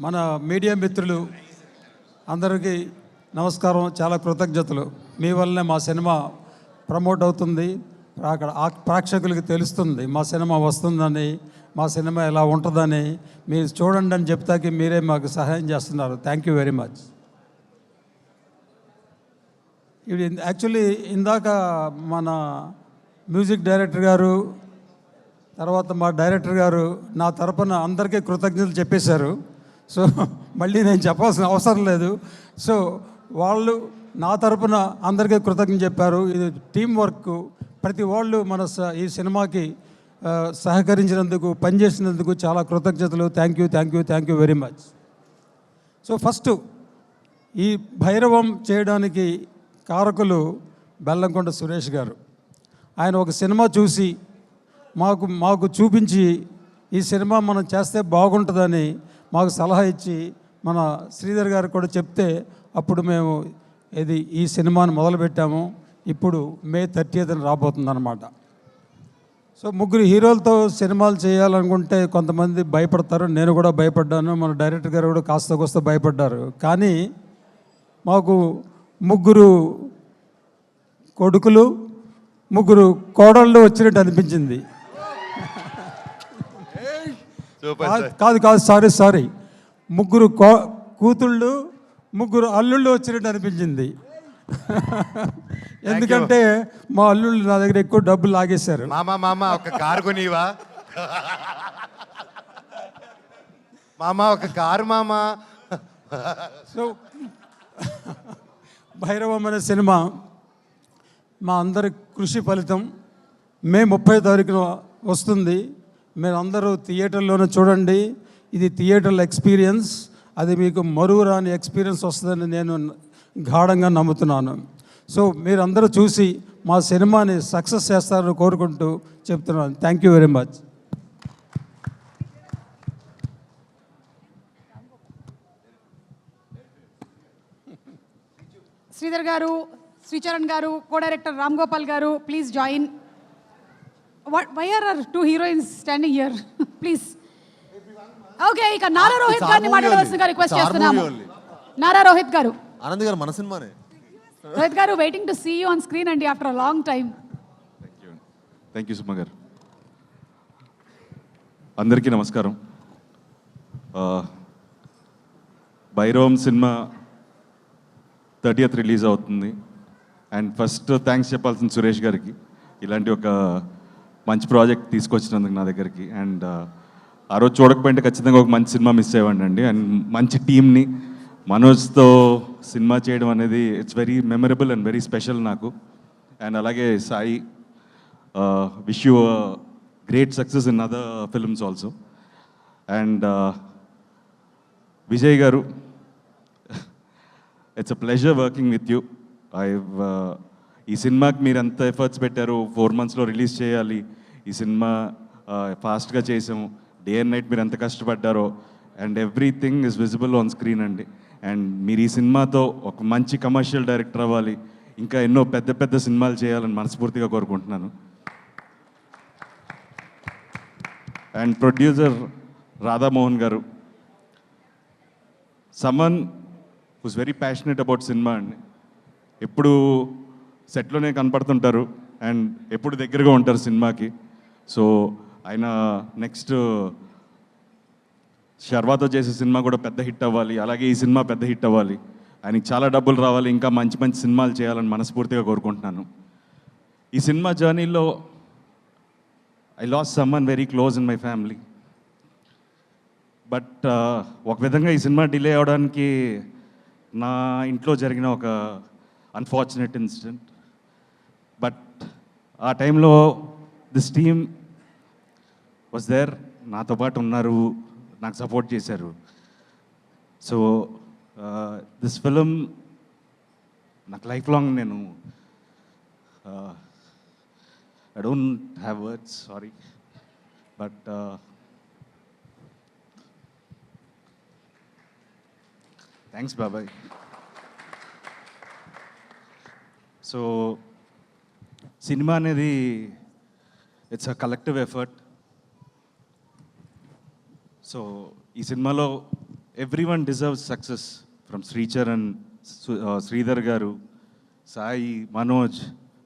మన మీడియా మిత్రులు అందరికీ నమస్కారం చాలా కృతజ్ఞతలు. మీ వల్లనే మా సినిమా ప్రమోట్ అవుతుంది. అక్కడ ప్రేక్షకులకి తెలుస్తుంది మా సినిమా వస్తుందని మా సినిమా ఎలా ఉంటుందని. మీరు చూడండి అని చెప్తాకి మీరే మాకు సహాయం చేస్తున్నారు. థ్యాంక్ యూ వెరీ మచ్ ఇది యాక్చువల్లీ ఇందాక మన మ్యూజిక్ డైరెక్టర్ గారు తర్వాత మా డైరెక్టర్ గారు నా తరపున అందరికీ కృతజ్ఞతలు చెప్పేశారు. సో మళ్ళీ నేను చెప్పాల్సిన అవసరం లేదు. సో వాళ్ళు నా తరపున అందరికీ కృతజ్ఞత చెప్పారు. ఇది టీం వర్క్. ప్రతి వాళ్ళు మన స- ఈ సినిమాకి సహకరించినందుకు పనిచేసినందుకు చాలా కృతజ్ఞతలు. Thank you thank you thank you very much. So first ఈ భైరవం చేయడానికి కారకులు బెల్లంకొండ సురేష్ గారు. ఆయన ఒక సినిమా చూసి మాకు మాకు చూపించి ఈ సినిమా మనం చేస్తే బాగుంటుందని మాకు సలహా ఇచ్చి మన శ్రీధర్ గారు కూడా చెప్తే అప్పుడు మేము ఇది ఈ సినిమాను మొదలుపెట్టాము. ఇప్పుడు మే థర్టీ అని రాబోతుందన్నమాట. సో ముగ్గురు హీరోలతో సినిమాలు చేయాలనుకుంటే కొంతమంది భయపడతారు. నేను కూడా భయపడ్డాను. మన డైరెక్టర్ గారు కూడా కాస్త కోస్త భయపడ్డారు. కానీ మాకు ముగ్గురు కొడుకులు ముగ్గురు కోడళ్ళు వచ్చినట్టు అనిపించింది. కాదు కాదు కాదు సారీ సారీ. ముగ్గురు కూతుళ్ళు ముగ్గురు అల్లుళ్ళు వచ్చినట్టు అనిపించింది. ఎందుకంటే మా అల్లుళ్ళు నా దగ్గర ఎక్కువ డబ్బులు లాగేశారు. మామ మామ ఒక కారు కొనివా మామ ఒక కారు మామ. సో భైరవం అనే సినిమా మా అందరి కృషి ఫలితం మే ముప్పై తారీఖున వస్తుంది. మీరు అందరూ థియేటర్లోనే చూడండి. ఇది థియేటర్ల ఎక్స్పీరియన్స్. అది మీకు మరువురాని ఎక్స్పీరియన్స్ వస్తుందని నేను గాఢంగా నమ్ముతున్నాను. సో మీరందరూ చూసి మా సినిమాని సక్సెస్ చేస్తారని కోరుకుంటూ చెప్తున్నాను. Thank you very much. Sridhar garu Sricharan garu co director Ram Gopal garu please join. Why are our two heroines standing here please okay ఇక నారా రోహిత్ గారిని మాట్లాడవలసిందిగా. రిక్వెస్ట్ చేస్తున్నాము. నారా రోహిత్ గారు. ఆనంద్ గారు మన cinema. Rohit garu waiting to see you on screen అండి after long time thank you thank you Suma garu. అందరికీ నమస్కారం. భైరవం సినిమా థర్టీయత్ రిలీజ్ అవుతుంది. అండ్ ఫస్ట్ థ్యాంక్స్ చెప్పాల్సిన సురేష్ గారికి. ఇలాంటి ఒక మంచి ప్రాజెక్ట్ తీసుకొచ్చినందుకు నా దగ్గరికి. అండ్ ఆ రోజు చూడకపోయింటే ఖచ్చితంగా ఒక మంచి సినిమా మిస్ అయ్యండి అండి. అండ్ మంచి టీంని మనోజ్తో సినిమా చేయడం అనేది it's very memorable and very special నాకు. అండ్ అలాగే Sai wish you great success in other films also and Vijay garu it's a pleasure working with you I ఈ సినిమాకి మీరు ఎంత ఎఫర్ట్స్ పెట్టారు ఫోర్ మంత్స్లో రిలీజ్ చేయాలి. ఈ సినిమా ఫాస్ట్గా చేసాము డే అండ్ నైట్ మీరు ఎంత కష్టపడ్డారో. And everything is visible on screen అండి. అండ్ మీరు ఈ సినిమాతో ఒక మంచి కమర్షియల్ డైరెక్టర్ అవ్వాలి. ఇంకా ఎన్నో పెద్ద పెద్ద సినిమాలు చేయాలని మనస్ఫూర్తిగా కోరుకుంటున్నాను. And producer Radhamohan garu. Saman who's very passionate about cinema అండి. ఎప్పుడు సెట్లోనే కనపడుతుంటారు అండ్ ఎప్పుడు దగ్గరగా ఉంటారు సినిమాకి. సో ఆయన నెక్స్ట్ శర్వాతో చేసే సినిమా కూడా పెద్ద హిట్ అవ్వాలి అలాగే ఈ సినిమా పెద్ద హిట్ అవ్వాలి. ఆయనకి చాలా డబ్బులు రావాలి ఇంకా మంచి మంచి సినిమాలు చేయాలని మనస్ఫూర్తిగా కోరుకుంటున్నాను. ఈ సినిమా జర్నీలో I lost someone very close in my family but ఒక విధంగా ఈ సినిమా డిలే అవడానికి నా ఇంట్లో జరిగిన ఒక అన్ఫార్చునేట్ ఇన్సిడెంట్ బట్ ఆ టైంలో దిస్ టీమ్ వాజ్ దేర్ నాతో పాటు ఉన్నారు. నాకు సపోర్ట్ చేశారు. సో దిస్ ఫిలిం నాకు లైఫ్ లాంగ్ నేను I don't have words sorry but thanks బాబాయ్ సో సినిమా అనేది it's a collective effort so ఈ సినిమాలో everyone deserves success from Sricharan Sridhar garu Sai Manoj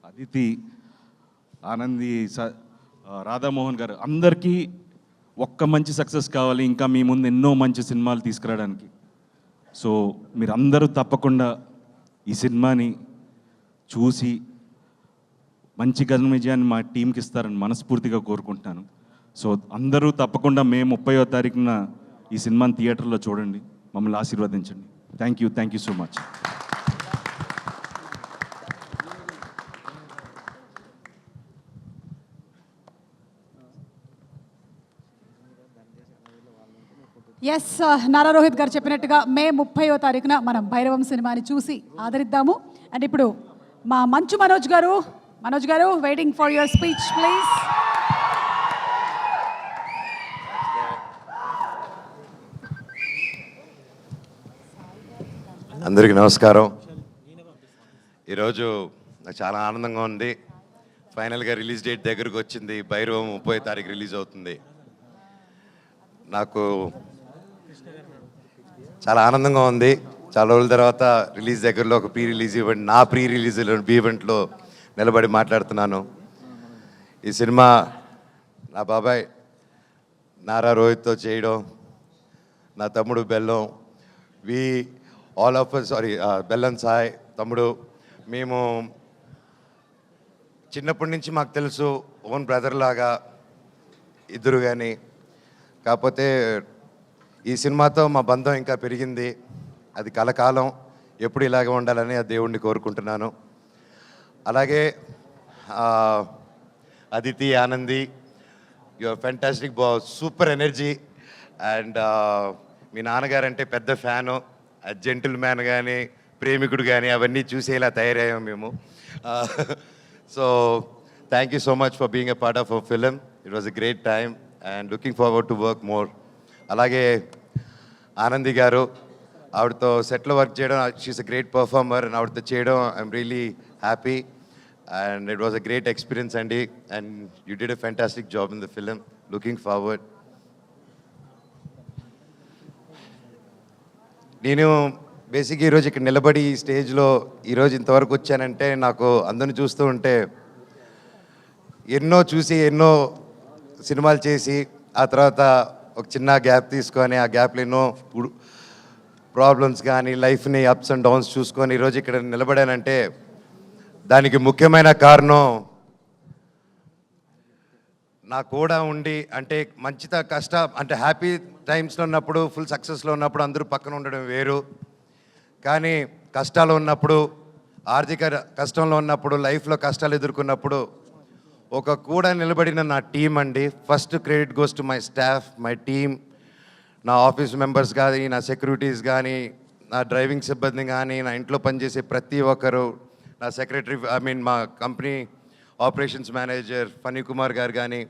Aditi Anandi స- uh, రాధామోహన్ గారు. అందరికీ ఒక్క మంచి సక్సెస్ కావాలి ఇంకా మీ ముందు ఎన్నో మంచి సినిమాలు తీసుకురావడానికి. సో మీరందరూ తప్పకుండా ఈ సినిమాని చూసి మంచి ఘన విజయాన్ని మా టీంకి ఇస్తారని మనస్ఫూర్తిగా కోరుకుంటున్నాను సో అందరూ తప్పకుండా మే ముప్పయో తారీఖున ఈ సినిమాని థియేటర్లో చూడండి. మమ్మల్ని ఆశీర్వదించండి. Thank you thank you so much yes Nara Rohit garu చెప్పినట్టుగా మే ముప్పైవ తారీఖున మనం భైరవం సినిమాని చూసి ఆదరిద్దాము. అండ్ ఇప్పుడు మా మంచు Manoj garu Manoj garu waiting for your speech please అందరికీ నమస్కారం. ఈరోజు నాకు చాలా ఆనందంగా ఉంది. ఫైనల్గా రిలీజ్ డేట్ దగ్గరకు వచ్చింది. భైరవం ముప్పై తారీఖు రిలీజ్ అవుతుంది. నాకు చాలా ఆనందంగా ఉంది. చాలా రోజుల తర్వాత రిలీజ్ దగ్గరలో ఒక ప్రీ రిలీజ్ ఈవెంట్ నా ప్రీ రిలీజ్ ఈవెంట్లో నిలబడి మాట్లాడుతున్నాను. ఈ సినిమా నా బాబాయ్ నారా రోహిత్తో చేయడం నా తమ్ముడు బెల్లం వి ఆల్ ఆఫ్ సారీ బెల్లం సాయ్ తమ్ముడు మేము చిన్నప్పటి నుంచి మాకు తెలుసు ఓన్ బ్రదర్ లాగా ఇద్దరు కానీ కాకపోతే ఈ సినిమాతో మా బంధం ఇంకా పెరిగింది. అది కలకాలం ఎప్పుడు ఇలాగే ఉండాలని ఆ దేవుణ్ణి కోరుకుంటున్నాను. అలాగే అదితి ఆనంది యువర్ ఫెంటాస్టిక్ బా సూపర్ ఎనర్జీ అండ్ మీ నాన్నగారు అంటే పెద్ద ఫ్యాను జెంటిల్ మ్యాన్ కానీ ప్రేమికుడు కానీ అవన్నీ చూసేలా తయారయ్యాము మేము. So thank you so much for being a part of a film it was a great time and looking forward to work more అలాగే ఆనంది గారు ఆవిడతో సెట్లో వర్క్ చేయడం she's a great performer and ఆవిడతో చేయడం I'm really happy and it was a great experience అండి and you did a fantastic job in the film looking forward నేను బేసిక్గా ఈరోజు ఇక్కడ నిలబడి ఈ స్టేజ్లో ఈరోజు ఇంతవరకు వచ్చానంటే నాకు అందరిని చూస్తూ ఉంటే ఎన్నో చూసి ఎన్నో సినిమాలు చేసి ఆ తర్వాత ఒక చిన్న గ్యాప్ తీసుకొని ఆ గ్యాప్లో ఎన్నో ప్రాబ్లమ్స్ కానీ లైఫ్ని అప్స్ అండ్ డౌన్స్ చూసుకొని ఈరోజు ఇక్కడ నిలబడానంటే దానికి ముఖ్యమైన కారణం నా కూడా ఉండి అంటే మంచిత కష్ట అంటే హ్యాపీ టైమ్స్లో ఉన్నప్పుడు ఫుల్ సక్సెస్లో ఉన్నప్పుడు అందరూ పక్కన ఉండడం వేరు. కానీ కష్టాలు ఉన్నప్పుడు ఆర్థిక కష్టంలో ఉన్నప్పుడు లైఫ్లో కష్టాలు ఎదుర్కొన్నప్పుడు ఒక కూడా నిలబడిన నా టీం అండి. First credit goes to my staff my team. నా ఆఫీస్ మెంబర్స్ కానీ నా సెక్యూరిటీస్ కానీ నా డ్రైవింగ్ సిబ్బంది కానీ నా ఇంట్లో పనిచేసే ప్రతి ఒక్కరు నా సెక్రటరీ ఐ మీన్ మా company operations manager Phani Kumar garu కానీ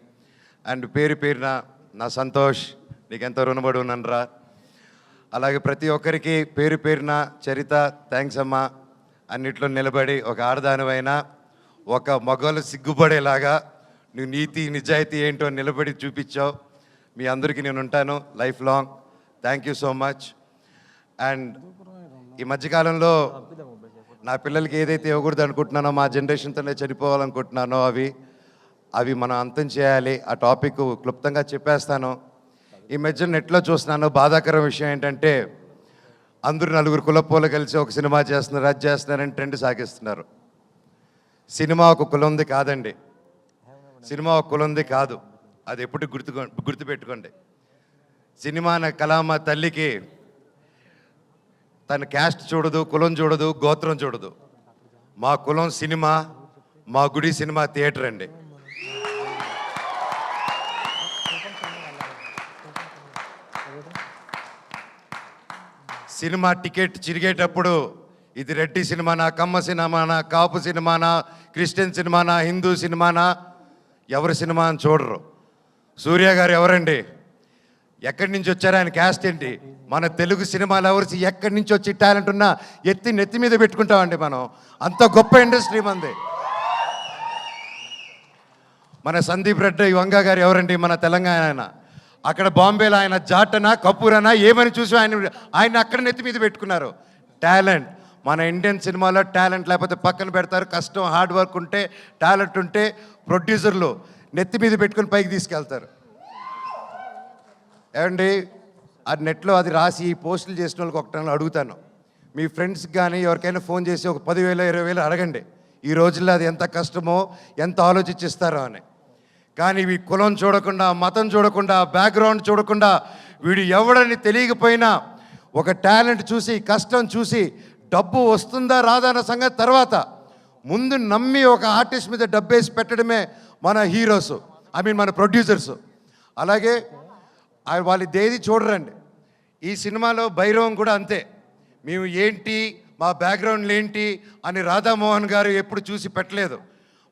అండ్ పేరు పేరున నా సంతోష్ నీకెంతో రుణపడి ఉన్నానరా అలాగే ప్రతి ఒక్కరికి పేరు పేరున చరిత థ్యాంక్స్ అమ్మా అన్నిట్లో నిలబడి ఒక ఆడదానివైనా ఒక మగవాళ్ళు సిగ్గుపడేలాగా నువ్వు నీతి నిజాయితీ ఏంటో నిలబడి చూపించావు. మీ అందరికీ నేను ఉంటాను life long. Thank you so much and ఈ మధ్యకాలంలో నా పిల్లలకి ఏదైతే ఇవ్వకూడదు అనుకుంటున్నానో మా జనరేషన్తోనే చనిపోవాలనుకుంటున్నానో అవి అవి మనం అంతం చేయాలి. ఆ టాపిక్ క్లుప్తంగా చెప్పేస్తాను. ఈ మధ్య నెట్లో చూస్తున్నాను బాధాకరం విషయం ఏంటంటే అందరూ నలుగురు కులపోలు కలిసి ఒక సినిమా చేస్తున్నారు అది చేస్తున్నారని ట్రెండ్ సాగిస్తున్నారు. సినిమా ఒక కులంది కాదండి. సినిమా ఒక కులంది కాదు. అది ఎప్పుడు గుర్తు గుర్తుపెట్టుకోండి. సినిమా అనే మా తల్లికి తన క్యాస్ట్ చూడదు కులం చూడదు గోత్రం చూడదు. మా కులం సినిమా మా గుడి సినిమా థియేటర్ అండి. సినిమా టికెట్ చిరిగేటప్పుడు ఇది రెడ్డి సినిమానా కమ్మ సినిమానా కాపు సినిమానా క్రిస్టియన్ సినిమానా హిందూ సినిమానా ఎవరి సినిమా అని చూడరు. సూర్య గారు ఎవరండి? ఎక్కడి నుంచి వచ్చారు ఆయన క్యాస్ట్ ఏంటి? మన తెలుగు సినిమా లవర్స్ ఎక్కడి నుంచి వచ్చి టాలెంట్ ఉన్నా ఎత్తి నెత్తి మీద పెట్టుకుంటామండి మనం. అంత గొప్ప ఇండస్ట్రీ మంది. మన సందీప్ రెడ్డి వంగ గారు ఎవరండి? మన తెలంగాణ ఆయన. అక్కడ బాంబేలో ఆయన జాటనా కపూరనా ఏమని చూసి ఆయన ఆయన అక్కడ నెత్తి మీద పెట్టుకున్నారు. టాలెంట్ మన ఇండియన్ సినిమాలో టాలెంట్ లేకపోతే పక్కన పెడతారు. కష్టం హార్డ్ వర్క్ ఉంటే టాలెంట్ ఉంటే ప్రొడ్యూసర్లు నెత్తి మీద పెట్టుకుని పైకి తీసుకెళ్తారు. ఏమండి? ఆ నెట్లో అది రాసి పోస్టులు చేసిన వాళ్ళకి ఒకటి అడుగుతాను. మీ ఫ్రెండ్స్కి కానీ ఎవరికైనా ఫోన్ చేసి ఒక పదివేలు ఇరవై వేలు అడగండి. ఈ రోజుల్లో అది ఎంత కష్టమో ఎంత ఆలోచించిస్తారో అని. కానీ ఇవి కులం చూడకుండా మతం చూడకుండా బ్యాక్గ్రౌండ్ చూడకుండా వీడు ఎవడని తెలియకపోయినా ఒక టాలెంట్ చూసి కష్టం చూసి డబ్బు వస్తుందా రాదా అన్న సంగతి తర్వాత ముందు నమ్మి ఒక ఆర్టిస్ట్ మీద డబ్బేసి పెట్టడమే మన హీరోస్ ఐ మీన్ మన ప్రొడ్యూసర్స్. అలాగే వాళ్ళు దేది చూడరండి. ఈ సినిమాలో భైరవం కూడా అంతే. మేము ఏంటి మా బ్యాక్గ్రౌండ్లు ఏంటి అని రాధామోహన్ గారు ఎప్పుడు చూసి పెట్టలేదు.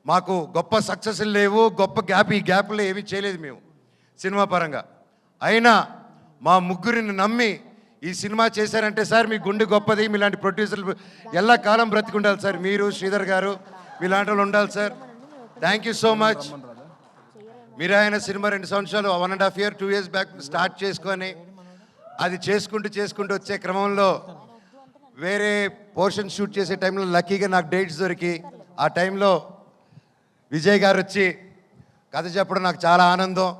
మాకు గొప్ప సక్సెస్లు లేవు గొప్ప గ్యాప్ ఈ గ్యాప్లో ఏమీ చేయలేదు మేము సినిమా పరంగా. అయినా మా ముగ్గురిని నమ్మి ఈ సినిమా చేశారంటే సార్ మీ గుండె గొప్పది మీలాంటి ప్రొడ్యూసర్లు ఎల్ల కాలం బ్రతికుండాలి సార్? మీరు శ్రీధర్ గారు మీలాంటి వాళ్ళు ఉండాలి sir. Thank you so much. మీరు ఆయన సినిమా రెండు సంవత్సరాలు one and half year two years back start చేసుకొని అది చేసుకుంటూ చేసుకుంటూ వచ్చే క్రమంలో వేరే పోర్షన్ షూట్ చేసే టైంలో లక్కీగా నాకు డేట్స్ దొరికి. ఆ టైంలో విజయ్ గారు వచ్చి కథ చెప్పడం నాకు చాలా ఆనందం.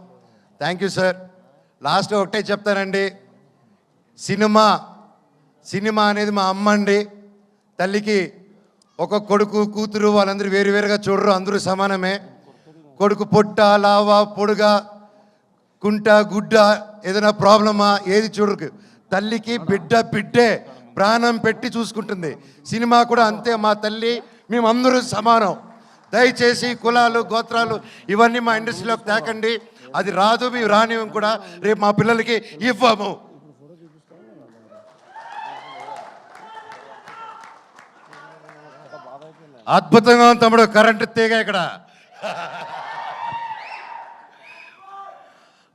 థ్యాంక్ యూ సార్ లాస్ట్ ఒకటే చెప్తానండి. సినిమా సినిమా అనేది మా అమ్మ అండి. తల్లికి ఒక కొడుకు కూతురు వాళ్ళందరూ వేరు వేరుగా చూడరు అందరూ సమానమే. కొడుకు పొట్ట లావా పొడుగా కుంట గుడ్డ ఏదైనా ప్రాబ్లమా? ఏది చూడరు తల్లికి బిడ్డ బిడ్డే ప్రాణం పెట్టి చూసుకుంటుంది. సినిమా కూడా అంతే మా తల్లి మేమందరూ సమానం. దయచేసి కులాలు గోత్రాలు ఇవన్నీ మా ఇండస్ట్రీలోకి తేకండి. అది రాదు మేము రానివ్వం కూడా. రేపు మా పిల్లలకి ఇవ్వము. అద్భుతంగా ఉంది తమ్ముడు. కరెంటు తీగ ఇక్కడ.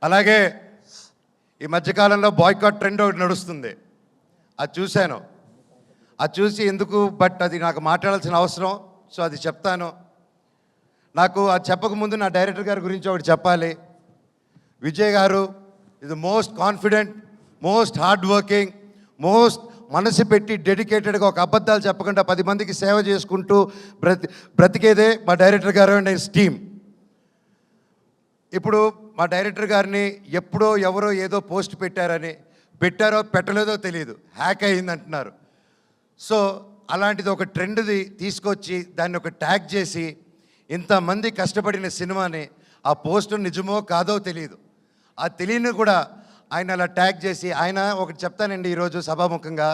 అలాగే ఈ మధ్యకాలంలో బాయ్కాట్ ట్రెండ్ ఒకటి నడుస్తుంది. అది చూశాను. అది చూసి ఎందుకు బట్ అది నాకు మాట్లాడాల్సిన అవసరం సో అది చెప్తాను. నాకు అది చెప్పకముందు నా డైరెక్టర్ గారి గురించి ఒకటి చెప్పాలి. విజయ్ గారు ఇది most confident most hard working most మనసు పెట్టి డెడికేటెడ్గా ఒక అబద్ధాలు చెప్పకుండా పది మందికి సేవ చేసుకుంటూ బ్రతి బ్రతికేదే మా డైరెక్టర్ గారు అండ్ టీమ్. ఇప్పుడు మా డైరెక్టర్ గారిని ఎప్పుడో ఎవరో ఏదో పోస్ట్ పెట్టారని పెట్టారో పెట్టలేదో తెలియదు. హ్యాక్ అయింది అంటున్నారు సో అలాంటిది ఒక ట్రెండ్ది తీసుకొచ్చి దాన్ని ఒక ట్యాగ్ చేసి ఇంతమంది కష్టపడిన సినిమాని ఆ పోస్ట్ నిజమో కాదో తెలియదు. ఆ తెలియని కూడా ఆయన అలా ట్యాగ్ చేసి ఆయన ఒకటి చెప్తానండి ఈరోజు సభాముఖంగా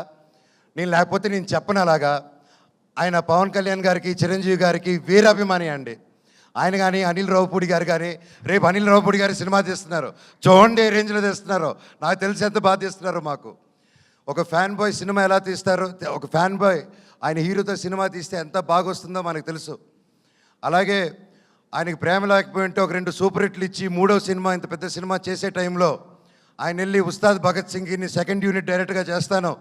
నేను లేకపోతే నేను చెప్పను అలాగా. ఆయన పవన్ కళ్యాణ్ గారికి చిరంజీవి గారికి వీరాభిమాని అండి. ఆయన కానీ అనిల్ రావుపూడి గారు కానీ రేపు అనిల్ రావుపూడి గారు సినిమా తీస్తున్నారు. చూడండి రేంజ్లో తీస్తున్నారు. నాకు తెలిసి ఎంత బాగా తీస్తున్నారు మాకు. ఒక ఫ్యాన్ బాయ్ సినిమా ఎలా తీస్తారో? ఒక ఫ్యాన్ బాయ్ ఆయన హీరోతో సినిమా తీస్తే ఎంత బాగా వస్తుందో మనకు తెలుసు. అలాగే ఆయనకి ప్రేమ లేకపోయింటే ఒక రెండు సూపర్ హిట్లు ఇచ్చి మూడో సినిమా ఇంత పెద్ద సినిమా చేసే టైంలో ఆయన వెళ్ళి ఉస్తాద్ భగత్ సింగ్ని సెకండ్ యూనిట్ డైరెక్ట్గా చేస్తాను.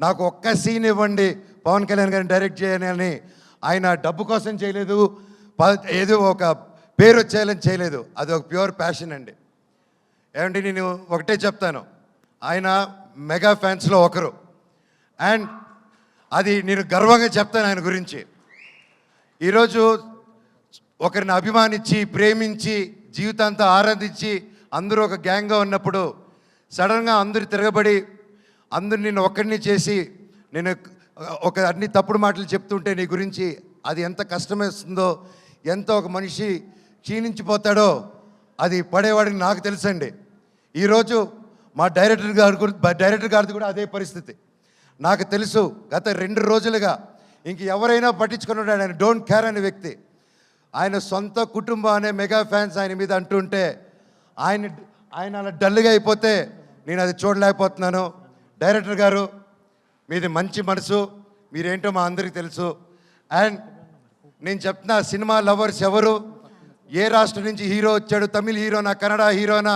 నాకు ఒక్క సీన్ ఇవ్వండి. పవన్ కళ్యాణ్ గారిని డైరెక్ట్ చేయని అని ఆయన డబ్బు కోసం చేయలేదు. ఏదో ఒక పేరు వచ్చేయాలని చేయలేదు. అది ఒక ప్యూర్ ప్యాషన్ అండి. ఏమంటే నేను ఒకటే చెప్తాను. ఆయన మెగా ఫ్యాన్స్లో ఒకరు. అండ్ అది నేను గర్వంగా చెప్తాను ఆయన గురించి. ఈరోజు ఒకరిని అభిమానించి ప్రేమించి జీవితాంతా ఆరాధించి అందరూ ఒక గ్యాంగ్గా ఉన్నప్పుడు సడన్గా అందరు తిరగబడి అందరు నేను ఒక్కడిని చేసి నేను ఒక అన్ని తప్పుడు మాటలు చెప్తుంటే నీ గురించి అది ఎంత కష్టమేస్తుందో ఎంత ఒక మనిషి క్షీణించిపోతాడో అది పడేవాడికి నాకు తెలుసండి. ఈరోజు మా డైరెక్టర్ గారు డైరెక్టర్ గారిది కూడా అదే పరిస్థితి. నాకు తెలుసు గత రెండు రోజులుగా ఇంక ఎవరైనా పట్టించుకున్నాడు ఆయన డోంట్ కేర్ అనే వ్యక్తి. ఆయన సొంత కుటుంబం అనే మెగా ఫ్యాన్స్ ఆయన మీద అంటుంటే ఆయన ఆయన అలా డల్గా అయిపోతే నేను అది చూడలేకపోతున్నాను. డైరెక్టర్ గారు మీది మంచి మనసు మీరేంటో మా అందరికీ తెలుసు. అండ్ నేను చెప్తున్నా సినిమా లవర్స్ ఎవరు? ఏ రాష్ట్రం నుంచి హీరో వచ్చాడు? తమిళ హీరోనా కన్నడ హీరోనా?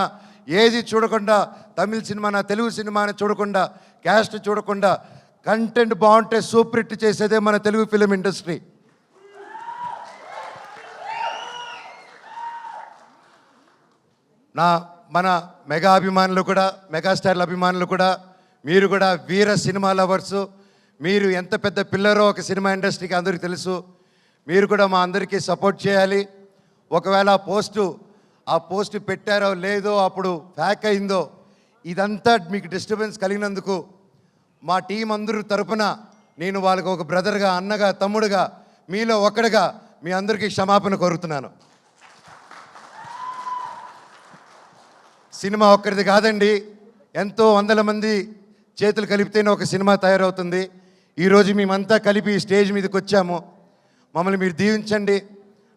ఏది చూడకుండా తమిళ సినిమానా తెలుగు సినిమానా చూడకుండా క్యాస్ట్ చూడకుండా కంటెంట్ బాగుంటే సూపర్ హిట్ చేసేదే మన తెలుగు ఫిలిం ఇండస్ట్రీ. నా మన మెగా అభిమానులు కూడా మెగాస్టార్ల అభిమానులు కూడా మీరు కూడా వీర సినిమా లవర్స్. మీరు ఎంత పెద్ద పిల్లరో ఒక సినిమా ఇండస్ట్రీకి అందరికీ తెలుసు. మీరు కూడా మా అందరికీ సపోర్ట్ చేయాలి. ఒకవేళ ఆ పోస్టు ఆ పోస్ట్ పెట్టారో లేదో అప్పుడు ఫ్యాక్ అయిందో ఇదంతా మీకు డిస్టర్బెన్స్ కలిగినందుకు మా టీం అందరూ తరపున నేను వాళ్ళకు ఒక బ్రదర్గా అన్నగా తమ్ముడుగా మీలో ఒక్కడిగా మీ అందరికీ క్షమాపణ కోరుతున్నాను. సినిమా ఒక్కరిది కాదండి ఎంతో వందల మంది చేతులు కలిపితేనే ఒక సినిమా తయారవుతుంది. ఈరోజు మేమంతా కలిపి స్టేజ్ మీదకి వచ్చాము. మమ్మల్ని మీరు దీవించండి.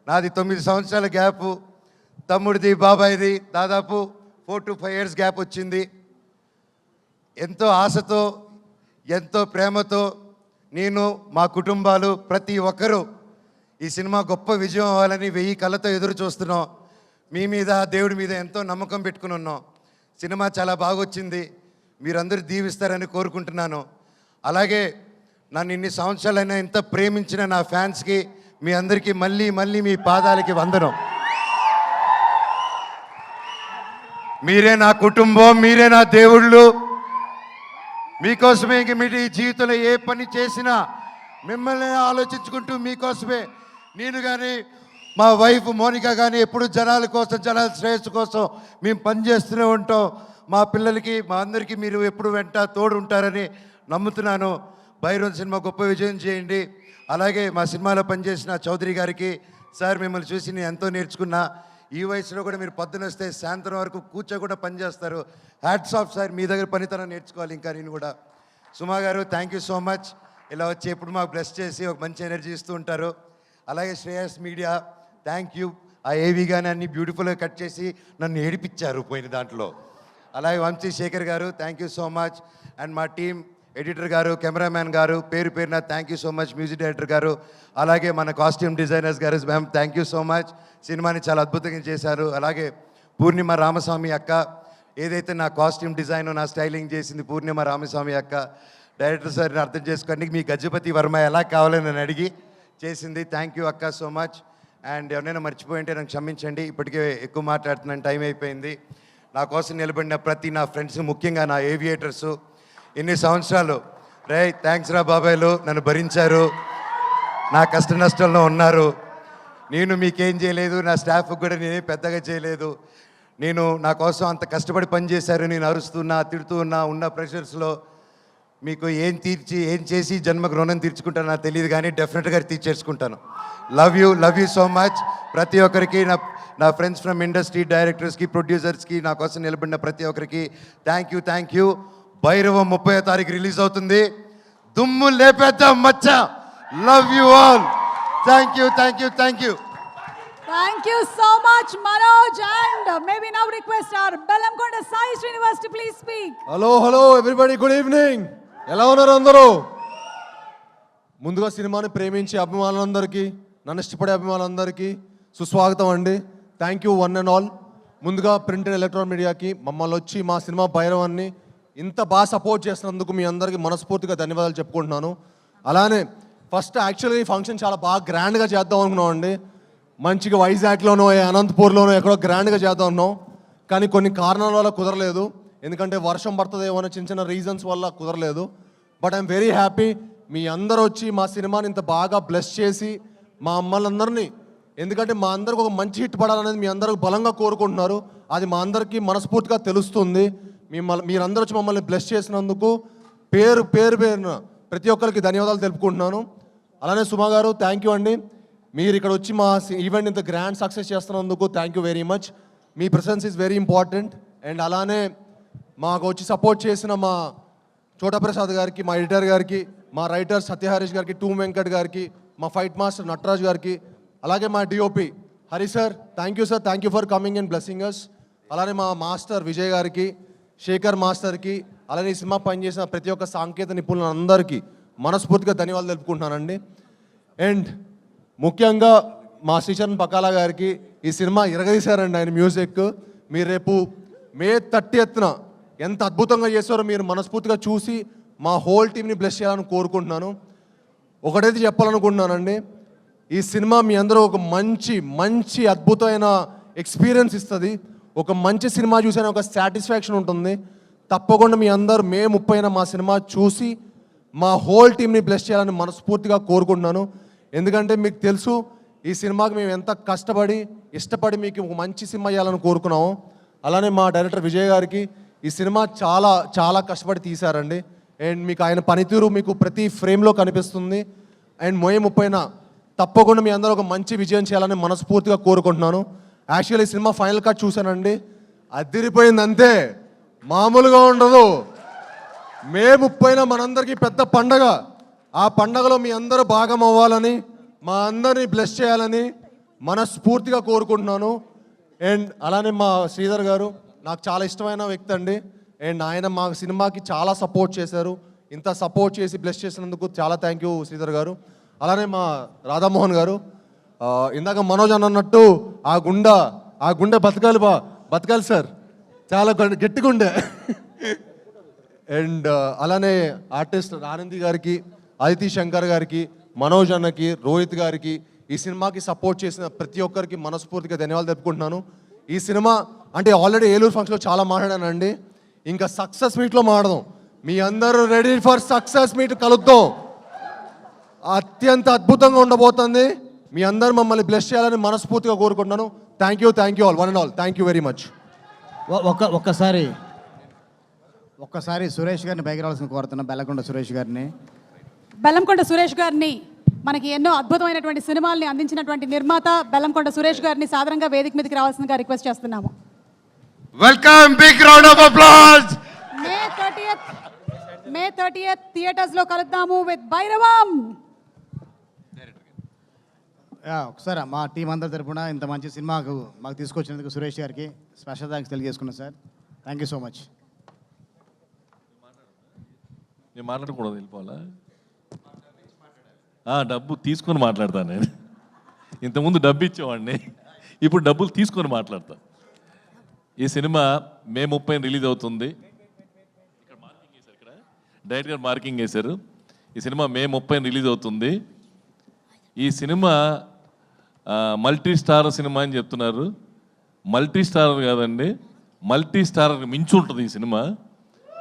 నాది తొమ్మిది సంవత్సరాల గ్యాపు. తమ్ముడిది బాబాయిది దాదాపు four to five years gap వచ్చింది. ఎంతో ఆశతో ఎంతో ప్రేమతో నేను మా కుటుంబాలు ప్రతి ఒక్కరూ ఈ సినిమా గొప్ప విజయం అవ్వాలని వెయ్యి కళ్ళతో ఎదురు చూస్తున్నాం. మీ మీద దేవుడి మీద ఎంతో నమ్మకం పెట్టుకుని ఉన్నాం. సినిమా చాలా బాగొచ్చింది. మీరందరూ దీవిస్తారని కోరుకుంటున్నాను. అలాగే నన్ను ఇన్ని సంవత్సరాలైనా ఎంత ప్రేమించిన నా ఫ్యాన్స్కి మీ అందరికీ మళ్ళీ మళ్ళీ మీ పాదాలకి వందనం. మీరే నా కుటుంబం మీరే నా దేవుళ్ళు. మీకోసమే ఇంక మీ జీవితంలో ఏ పని చేసినా మిమ్మల్ని ఆలోచించుకుంటూ మీకోసమే. నేను కానీ మా వైఫ్ మోనిక కానీ ఎప్పుడు జనాల కోసం జనాల శ్రేయస్సు కోసం మేము పనిచేస్తూనే ఉంటాం. మా పిల్లలకి మా అందరికీ మీరు ఎప్పుడు వెంట తోడు ఉంటారని నమ్ముతున్నాను. భైరవ్ సినిమా గొప్ప విజయం చేయండి. అలాగే మా సినిమాలో పనిచేసిన చౌదరి గారికి సార్ మిమ్మల్ని చూసి నేను ఎంతో నేర్చుకున్నా. ఈ వయసులో కూడా మీరు పొద్దున వస్తే సాయంత్రం వరకు కూర్చో కూడా పనిచేస్తారు హ్యాట్స్ ఆఫ్ సార్. మీ దగ్గర పనితనం నేర్చుకోవాలి ఇంకా నేను కూడా. సుమా గారు థ్యాంక్ యూ సో మచ్ ఇలా వచ్చి ఎప్పుడు మాకు బ్లెస్ చేసి ఒక మంచి ఎనర్జీ ఇస్తూ ఉంటారు. అలాగే శ్రేయస్ మీడియా థ్యాంక్ యూ ఆ ఏవి కానీ అన్ని బ్యూటిఫుల్గా కట్ చేసి నన్ను ఏడిపించారు పోయిన దాంట్లో. అలాగే Vamsi Shekar garu thank you so much and మా team editor garu cameraman garu పేరు పేరున thank you so much music director garu అలాగే మన costume designers garu ma'am thank you so much సినిమాని చాలా అద్భుతంగా చేశారు. అలాగే పూర్ణిమ రామస్వామి అక్క ఏదైతే నా కాస్ట్యూమ్ డిజైన్ నా స్టైలింగ్ చేసింది పూర్ణిమ రామస్వామి అక్క డైరెక్టర్ సార్ని అర్థం చేసుకోండి మీ గజపతి వర్మ ఎలా కావాలని నన్ను అడిగి చేసింది. థ్యాంక్ యూ అక్క సో మచ్ అండ్ ఎవరైనా మర్చిపోయి ఉంటే నాకు క్షమించండి. ఇప్పటికే ఎక్కువ మాట్లాడుతున్నాను టైం అయిపోయింది. నా కోసం నిలబడిన ప్రతి నా ఫ్రెండ్స్ ముఖ్యంగా నా ఏవియేటర్సు ఇన్ని సంవత్సరాలు. రే థ్యాంక్స్ రా బాబాయ్లు నన్ను భరించారు. నా కష్ట నష్టంలో ఉన్నారు. నేను మీకేం చేయలేదు నా స్టాఫ్ కూడా నేనే పెద్దగా చేయలేదు. నేను నా కోసం అంత కష్టపడి పనిచేశారు నేను అరుస్తున్నా తిడుతూ ఉన్నా ఉన్న ప్రెషర్స్లో మీకు ఏం తీర్చి ఏం చేసి జన్మకు రుణం తీర్చుకుంటానో నాకు తెలియదు కానీ డెఫినెట్గా తీర్చేసుకుంటాను. Love you love you so much ప్రతి ఒక్కరికి నా నా ఫ్రెండ్స్ ఫ్రమ్ ఇండస్ట్రీ డైరెక్టర్స్కి ప్రొడ్యూసర్స్కి నా కోసం నిలబడిన ప్రతి ఒక్కరికి thank you thank you Bhairavam ముప్పై తారీఖు రిలీజ్ అవుతుంది. దుమ్ము లేపేద్దాం మచ్చ. Love you all thank you thank you thank you thank you so much Manoj and maybe now request our Bellamkonda Sai Srinivas to please speak hello hello everybody good evening ఎలా ఉన్నారు అందరూ? ముందుగా సినిమాని ప్రేమించే అభిమానులందరికీ నన్ను ఇష్టపడే అభిమానులందరికీ సుస్వాగతం అండి. Thank you one and all ముందుగా ప్రింట్ అండ్ ఎలక్ట్రానిక్ మీడియాకి మమ్మల్ని వచ్చి మా సినిమా భైరవాన్ని ఇంత బాగా సపోర్ట్ చేసినందుకు మీ అందరికీ మనస్ఫూర్తిగా ధన్యవాదాలు చెప్పుకుంటున్నాను. అలానే ఫస్ట్ యాక్చువల్గా ఈ ఫంక్షన్ చాలా బాగా గ్రాండ్గా చేద్దాం అనుకున్నామండి మంచిగా వైజాగ్లోనో అనంతపూర్లోనో ఎక్కడో గ్రాండ్గా చేద్దాం అనుకున్నాం. కానీ కొన్ని కారణాల వల్ల కుదరలేదు. ఎందుకంటే వర్షం పడుతుందేమో అనే చిన్న చిన్న రీజన్స్ వల్ల కుదరలేదు. బట్ ఐఎమ్ వెరీ హ్యాపీ మీ అందరూ వచ్చి మా సినిమాని ఇంత బాగా బ్లెస్ చేసి మా అమ్మలందరినీ ఎందుకంటే మా అందరికి ఒక మంచి హిట్ పడాలనేది మీ అందరికి బలంగా కోరుకుంటున్నారు. అది మా అందరికీ మనస్ఫూర్తిగా తెలుస్తుంది. మిమ్మల్ని మీరందరూ వచ్చి మమ్మల్ని బ్లెస్ చేసినందుకు పేరు పేరు పేరున ప్రతి ఒక్కరికి ధన్యవాదాలు తెలుపుకుంటున్నాను. అలానే సుమా గారు థ్యాంక్ యూ అండి. మీరు ఇక్కడ వచ్చి మా ఈవెంట్ ఇంత గ్రాండ్ సక్సెస్ చేస్తున్నందుకు thank you very much me presence is very important and అలానే మాకు వచ్చి సపోర్ట్ చేసిన మా చోటా ప్రసాద్ గారికి మా ఎడిటర్ గారికి మా రైటర్ సత్యహరీష్ గారికి టూ వెంకట్ గారికి మా ఫైట్ మాస్టర్ నటరాజ్ గారికి అలాగే మా DOP Hari sir thank you sir thank you for coming and blessing us అలానే మా మాస్టర్ విజయ్ గారికి శేఖర్ మాస్టర్కి అలానే ఈ సినిమా పనిచేసిన ప్రతి ఒక్క సాంకేతిక నిపుణులందరికీ మనస్ఫూర్తిగా ధన్యవాదాలు తెలుపుకుంటున్నానండి. అండ్ ముఖ్యంగా మా శ్రీచరణ్ పకాల గారికి ఈ సినిమా ఇరగదీశారండి ఆయన మ్యూజిక్. మీరు రేపు మే థర్టీ ఎత్తున ఎంత అద్భుతంగా చేస్తారో మీరు మనస్ఫూర్తిగా చూసి మా హోల్ టీంని బ్లెస్ చేయాలని కోరుకుంటున్నాను. ఒకటైతే చెప్పాలనుకుంటున్నానండి ఈ సినిమా మీ అందరూ ఒక మంచి మంచి అద్భుతమైన ఎక్స్పీరియన్స్ ఇస్తుంది. ఒక మంచి సినిమా చూసిన ఒక సాటిస్ఫాక్షన్ ఉంటుంది. తప్పకుండా మీ అందరు మే ముప్పైన మా సినిమా చూసి మా హోల్ టీమ్ని బ్లెస్ చేయాలని మనస్ఫూర్తిగా కోరుకుంటున్నాను. ఎందుకంటే మీకు తెలుసు ఈ సినిమాకి మేము ఎంత కష్టపడి ఇష్టపడి మీకు ఒక మంచి సినిమా చేయాలని కోరుకున్నాము. అలానే మా డైరెక్టర్ విజయ్ గారికి ఈ సినిమా చాలా చాలా కష్టపడి తీశారండి. అండ్ మీకు ఆయన పనితీరు మీకు ప్రతి ఫ్రేమ్లో కనిపిస్తుంది. అండ్ మొయ ముప్పైన తప్పకుండా మీ అందరూ ఒక మంచి విజయం చేయాలని మనస్ఫూర్తిగా కోరుకుంటున్నాను. యాక్చువల్లీ సినిమా ఫైనల్ కట్ చూశానండి. అదిరిపోయింది అంతే. మామూలుగా ఉండదు. మే ముప్పైన మనందరికీ పెద్ద పండగ. ఆ పండగలో మీ అందరూ భాగం అవ్వాలని మా అందరినీ బ్లెస్ చేయాలని మనస్ఫూర్తిగా కోరుకుంటున్నాను. అండ్ అలానే మా శ్రీధర్ గారు నాకు చాలా ఇష్టమైన వ్యక్తి అండి. అండ్ ఆయన మా సినిమాకి చాలా సపోర్ట్ చేశారు. ఇంత సపోర్ట్ చేసి బ్లెస్ చేసినందుకు చాలా థ్యాంక్ యూ శ్రీధర్ గారు. అలానే మా రాధామోహన్ గారు. ఇందాక మనోజ్ అని అన్నట్టు ఆ గుండా ఆ గుండె బతకాలి బా బతకాలి సార్. చాలా గట్టి గుండె. అండ్ అలానే ఆర్టిస్ట్ ఆనంది గారికి అదితి శంకర్ గారికి మనోజ్ అన్నకి రోహిత్ గారికి ఈ సినిమాకి సపోర్ట్ చేసిన ప్రతి ఒక్కరికి మనస్ఫూర్తిగా ధన్యవాదాలు తెలుపుకుంటున్నాను. ఈ సినిమా అంటే ఆల్రెడీ ఏలూరు ఫంక్షన్లో చాలా మాట్లాడానండి. ఇంకా సక్సెస్ మీట్లో మాట్లాడదాం. మీ అందరూ రెడీ ఫర్ సక్సెస్ మీట్ కలుద్దాం. అత్యంత అద్భుతంగా ఉండబోతుంది. మీ అందరూ మమ్మల్ని బ్లెస్ చేయాలని మనస్ఫూర్తిగా కోరుకుంటున్నాను. Thank you thank you all one and all thank you very much ఒ- ఒక్క ఒక్కసారి. ఒక్కసారి సురేష్ గారిని పైకి రావాల్సిన కోరుతున్నా బెల్లకొండ సురేష్ గారిని. బెల్లంకొండ సురేష్ గారిని మనకి ఎన్నో అద్భుతమైనటువంటి సినిమాల్ని అందించినటువంటి నిర్మాత బెల్లంకొండ సురేష్ గారిని సాధారణంగా వేదిక మీదకి రావాల్సిందిగా రిక్వెస్ట్ చేస్తున్నాము. Welcome big round of applause May thirtieth May thirtieth థియేటర్స్లో కలుద్దాము విత్ భైరవం. యా, ఒకసారి మా టీం అందరి తరపున ఇంత మంచి సినిమాకు మాకు తీసుకొచ్చినందుకు సురేష్ గారికి special thanks తెలియజేసుకున్నాను sir. Thank you so much నేను మాట్లాడకూడదు వెళ్ళిపోవాలా? డబ్బు తీసుకొని మాట్లాడతాను నేను. ఇంతకుముందు డబ్బు ఇచ్చేవాడిని ఇప్పుడు డబ్బులు తీసుకొని మాట్లాడతా. ఈ సినిమా మే ముప్పై రిలీజ్ అవుతుంది. ఇక్కడ మార్కింగ్ వేశారు ఇక్కడ డైరెక్ట్ గారు మార్కింగ్ వేశారు ఈ సినిమా మే ముప్పై రిలీజ్ అవుతుంది. ఈ సినిమా మల్టీ స్టార్ సినిమా అని చెప్తున్నారు. మల్టీ స్టార్ కాదండి మల్టీ స్టార్ మించి ఉంటుంది ఈ సినిమా.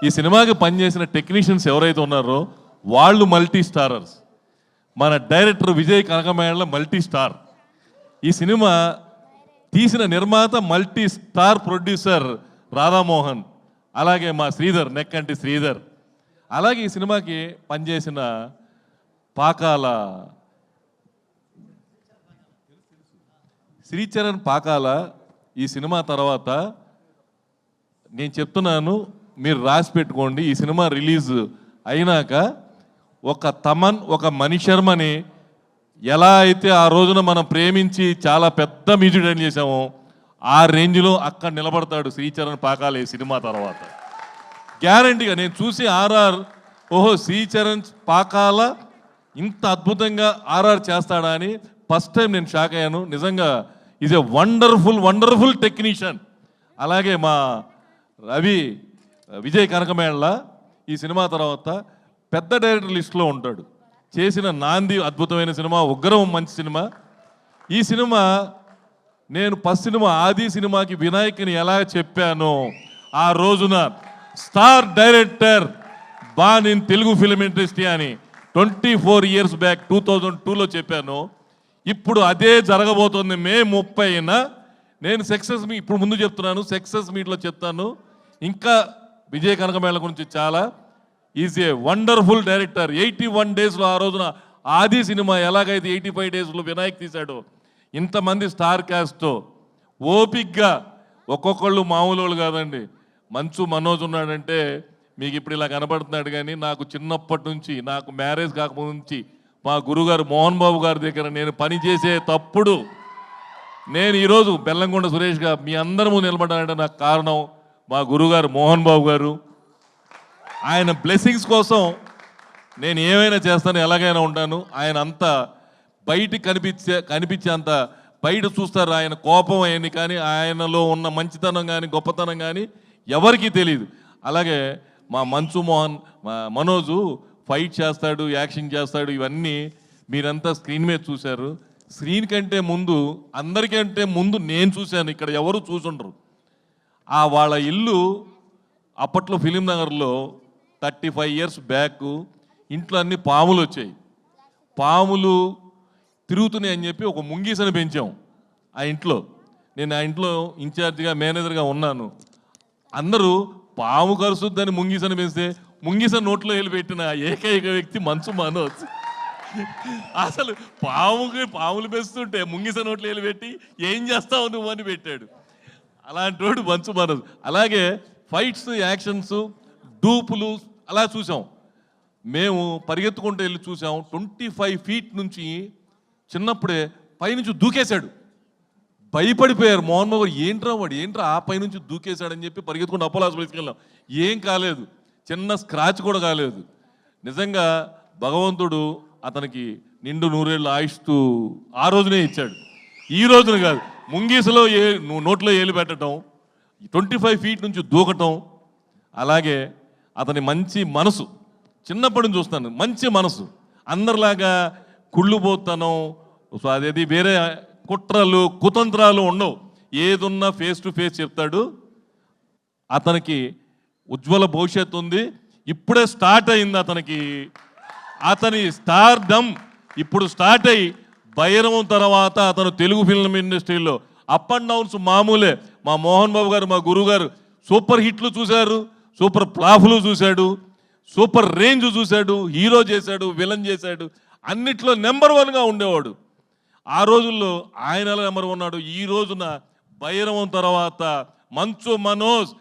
ఈ సినిమాకి పనిచేసిన టెక్నీషియన్స్ ఎవరైతే ఉన్నారో వాళ్ళు మల్టీ స్టారర్స్ మన director Vijay Kanakamedala multi star ఈ సినిమా తీసిన నిర్మాత మల్టీ స్టార్ ప్రొడ్యూసర్ రాధామోహన్ అలాగే మా శ్రీధర్ నెక్కంటి శ్రీధర్. అలాగే ఈ సినిమాకి పనిచేసిన పాకాల శ్రీచరణ్ పాకాల ఈ సినిమా తర్వాత నేను చెప్తున్నాను మీరు రాసి పెట్టుకోండి. ఈ సినిమా రిలీజ్ అయినాక ఒక తమన్ ఒక మణిశర్మని ఎలా అయితే ఆ రోజున మనం ప్రేమించి చాలా పెద్ద మ్యూజిక్ డైన్ చేసామో ఆ రేంజ్లో అక్కడ నిలబడతాడు శ్రీచరణ్ పాకాల ఈ సినిమా తర్వాత. గ్యారంటీగా నేను చూసి ఆర్ఆర్ ఓహో శ్రీచరణ్ పాకాల ఇంత అద్భుతంగా ఆర్ఆర్ చేస్తాడా అని ఫస్ట్ టైం నేను షాక్ అయ్యాను. నిజంగా is a wonderful wonderful technician అలాగే మా రవి విజయ్ కనకమేళ్ళ ఈ సినిమా తర్వాత పెద్ద డైరెక్టర్ లిస్ట్లో ఉంటాడు. చేసిన నాంది అద్భుతమైన సినిమా ఉగ్రం మంచి సినిమా. ఈ సినిమా నేను ఫస్ట్ సినిమా ఆది సినిమాకి వినాయకుని ఎలా చెప్పానో ఆ రోజున star director born in Telugu film industry అని twenty four years back two thousand టూలో చెప్పాను. ఇప్పుడు అదే జరగబోతోంది మే ముప్పైన. నేను సక్సెస్ మీ ఇప్పుడు ముందు చెప్తున్నాను సక్సెస్ మీట్లో చెప్తాను. ఇంకా విజయ కనకమేళ గురించి చాలా. Is a wonderful director. Eighty one డేస్లో ఆ రోజున ఆది సినిమా ఎలాగైతే ఎయిటీ ఫైవ్ డేస్లో వినాయక్ తీశాడో ఇంతమంది స్టార్ క్యాస్ట్. ఓపిక్గా ఒక్కొక్కళ్ళు మామూలు వాళ్ళు కాదండి. మంచు మనోజ్ ఉన్నాడంటే మీకు ఇప్పుడు ఇలా కనబడుతున్నాడు కానీ నాకు చిన్నప్పటి నుంచి నాకు మ్యారేజ్ కాకముందు నుంచి మా గురుగారు మోహన్ బాబు గారి దగ్గర నేను పని చేసే తప్పుడు నేను ఈరోజు బెల్లంకొండ సురేష్గా మీ అందరి ముందు నిలబడ్డానంటే నాకు కారణం మా గురుగారు మోహన్ బాబు గారు. ఆయన బ్లెస్సింగ్స్ కోసం నేను ఏమైనా చేస్తాను ఎలాగైనా ఉంటాను. ఆయన అంత బయటికి కనిపించే కనిపించేంత బయట చూస్తారు. ఆయన కోపం అయ్యింది కానీ ఆయనలో ఉన్న మంచితనం కానీ గొప్పతనం కానీ ఎవరికీ తెలియదు అలాగే మా మంచు మోహన్ మా మనోజు ఫైట్ చేస్తాడు యాక్షన్ చేస్తాడు ఇవన్నీ మీరంతా స్క్రీన్ మీద చూశారు. స్క్రీన్ కంటే ముందు అందరికంటే ముందు నేను చూశాను ఇక్కడ ఎవరు చూసుండరు. ఆ వాళ్ళ ఇల్లు అప్పట్లో ఫిలిం నగర్లో థర్టీ ఫైవ్ ఇయర్స్ బ్యాక్ ఇంట్లో అన్ని పాములు వచ్చాయి. పాములు తిరుగుతున్నాయి అని చెప్పి ఒక ముంగీసని పెంచాం ఆ ఇంట్లో. నేను ఆ ఇంట్లో ఇన్ఛార్జిగా మేనేజర్గా ఉన్నాను. అందరూ పాము కరుస్తుందని ముంగీసని పెంచితే ముంగిస నోట్లో వెళ్ళిపెట్టిన ఏకైక వ్యక్తి మంచు మనోజ్. అసలు పాముకి పాములు పెస్తుంటే ముంగిస నోట్లో వెళ్ళిపెట్టి ఏం చేస్తావు నువ్వు అని పెట్టాడు. అలాంటి వాడు మంచు మనోజ్. అలాగే ఫైట్స్ యాక్షన్స్ డూపులు అలా చూసాం. మేము పరిగెత్తుకుంటూ వెళ్ళి చూసాం. ట్వంటీ ఫైవ్ ఫీట్ నుంచి చిన్నప్పుడే పైనుంచి దూకేశాడు. భయపడిపోయారు. మోహన్ బాబు ఏంట్రా వాడు? ఏంట్రా ఆ పైనుంచి దూకేశాడని చెప్పి పరిగెత్తుకుంటూ అపోలో హాస్పిటల్కి ఏం కాలేదు. చిన్న స్క్రాచ్ కూడా కాలేదు. నిజంగా భగవంతుడు అతనికి నిండు నూరేళ్ళు ఆయుస్తూ ఆ రోజునే ఇచ్చాడు. ఈ రోజున కాదు ముంగీసలో ఏ నువ్వు నోట్లో ఏలు పెట్టడం ట్వంటీ ఫైవ్ ఫీట్ నుంచి దూకటం అలాగే అతని మంచి మనసు చిన్నప్పటి నుంచి చూస్తాను మంచి మనసు అందరిలాగా కుళ్ళుపోతాను సో అదేది వేరే కుట్రలు కుతంత్రాలు ఉండవు. ఏదున్నా ఫేస్ టు ఫేస్ చెప్తాడు. అతనికి ఉజ్వల భవిష్యత్తు ఉంది. ఇప్పుడే స్టార్ట్ అయింది అతనికి. అతని స్టార్ డమ్ ఇప్పుడు స్టార్ట్ అయ్యి భైరవం తర్వాత అతను తెలుగు ఫిల్మ్ ఇండస్ట్రీలో అప్ అండ్ డౌన్స్ మామూలే. మా మోహన్ బాబు గారు మా గురువు గారు సూపర్ హిట్లు చూశారు సూపర్ ప్లాఫ్లు చూశాడు సూపర్ రేంజ్ చూశాడు హీరో చేశాడు విలన్ చేశాడు అన్నిట్లో నెంబర్ వన్గా ఉండేవాడు. ఆ రోజుల్లో ఆయన నెంబర్ ఉన్నాడు. ఈ రోజున భైరవం తర్వాత మంచు మనోజ్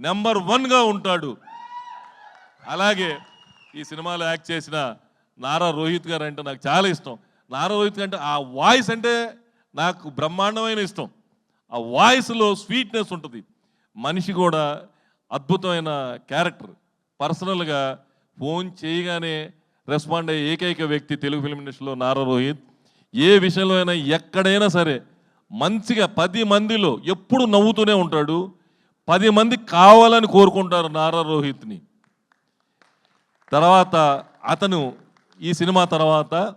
నెంబర్ వన్గా ఉంటాడు. అలాగే ఈ సినిమాలో యాక్ట్ చేసిన నారా రోహిత్ గారు అంటే నాకు చాలా ఇష్టం. నారా రోహిత్ అంటే ఆ వాయిస్ అంటే నాకు బ్రహ్మాండమైన ఇష్టం. ఆ వాయిస్లో స్వీట్నెస్ ఉంటుంది. మనిషి కూడా అద్భుతమైన క్యారెక్టర్. పర్సనల్గా ఫోన్ చేయగానే రెస్పాండ్ అయ్యే ఏకైక వ్యక్తి తెలుగు ఫిల్మ్ ఇండస్ట్రీలో నారా రోహిత్. ఏ విషయంలో అయినా ఎక్కడైనా సరే మంచిగా పది మందిలో ఎప్పుడు నవ్వుతూనే ఉంటాడు. పది మంది కావాలని కోరుకుంటారు నారా రోహిత్ని. తర్వాత అతను ఈ సినిమా తర్వాత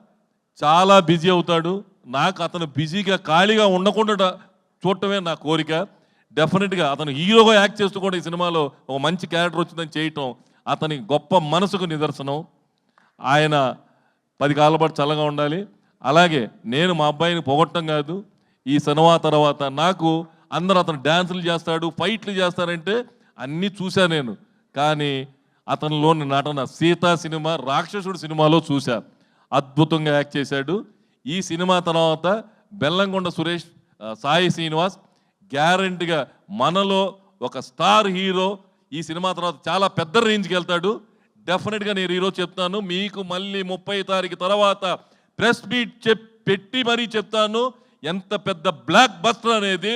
చాలా బిజీ అవుతాడు. నాకు అతను బిజీగా ఖాళీగా ఉండకుండా చూడటమే నా కోరిక. డెఫినెట్గా అతను హీరోగా యాక్ట్ చేస్తూ కూడా ఈ సినిమాలో ఒక మంచి క్యారెక్టర్ వచ్చిందని చేయటం అతని గొప్ప మనసుకు నిదర్శనం. ఆయన పది కాళ్ళ పాటు చల్లగా ఉండాలి. అలాగే నేను మా అబ్బాయిని పొగట్టం కాదు. ఈ సినిమా తర్వాత నాకు అందరూ అతను డ్యాన్సులు చేస్తాడు ఫైట్లు చేస్తారంటే అన్నీ చూశా నేను. కానీ అతనిలోని నటన సీతా సినిమా రాక్షసుడు సినిమాలో చూశా. అద్భుతంగా యాక్ట్ చేశాడు. ఈ సినిమా తర్వాత బెల్లంకొండ సురేష్ సాయి శ్రీనివాస్ గ్యారంటీగా మనలో ఒక స్టార్ హీరో ఈ సినిమా తర్వాత చాలా పెద్ద రేంజ్కి వెళ్తాడు. డెఫినెట్గా నేను ఈరోజు చెప్తాను. మీకు మళ్ళీ ముప్పై తారీఖు తర్వాత ప్రెస్ మీట్ చెప్ పెట్టి మరీ చెప్తాను. ఎంత పెద్ద బ్లాక్ బస్టర్ అనేది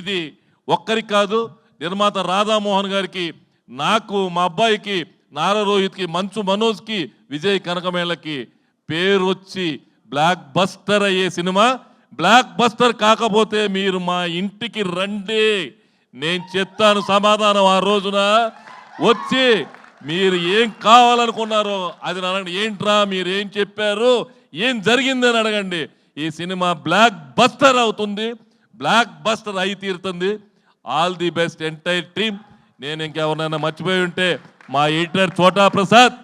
ఇది ఒక్కరికి కాదు నిర్మాత రాధామోహన్ గారికి నాకు మా అబ్బాయికి నారా రోహిత్కి మంచు మనోజ్కి విజయ్ కనకమేళకి పేరు వచ్చి బ్లాక్ బస్టర్ అయ్యే సినిమా. బ్లాక్ బస్టర్ కాకపోతే మీరు మా ఇంటికి రండి. నేను చెప్తాను సమాధానం ఆ రోజున. వచ్చి మీరు ఏం కావాలనుకున్నారో అది అడగండి ఏంట్రా మీరు ఏం చెప్పారు ఏం జరిగిందని అడగండి. ఈ సినిమా బ్లాక్ బస్టర్ అవుతుంది. బ్లాక్ బస్టర్ అయి తీరుతుంది. All the best entire team నేను ఇంకెవరినైనా మర్చిపోయి ఉంటే మా ఎడిటర్ చోటా ప్రసాద్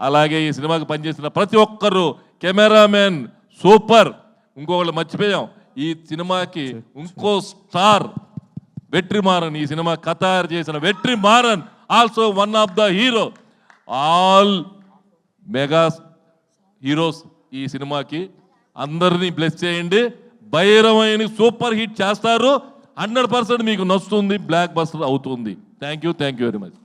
అలాగే ఈ సినిమాకి పనిచేసిన ప్రతి ఒక్కరు కెమెరామెన్ సూపర్. ఇంకొకళ్ళు మర్చిపోయాం. ఈ సినిమాకి ఇంకో స్టార్ వెట్రిమారన్ ఈ సినిమా కతార్ చేసిన Vetrimaaran also one of the hero all mega heroes ఈ సినిమాకి అందరినీ బ్లెస్ చేయండి. భైరవైన సూపర్ హిట్ చేస్తారు. హండ్రెడ్ పర్సెంట్ మీకు నచ్చుతుంది బ్లాక్ బస్టర్ అవుతుంది. Thank you thank you very much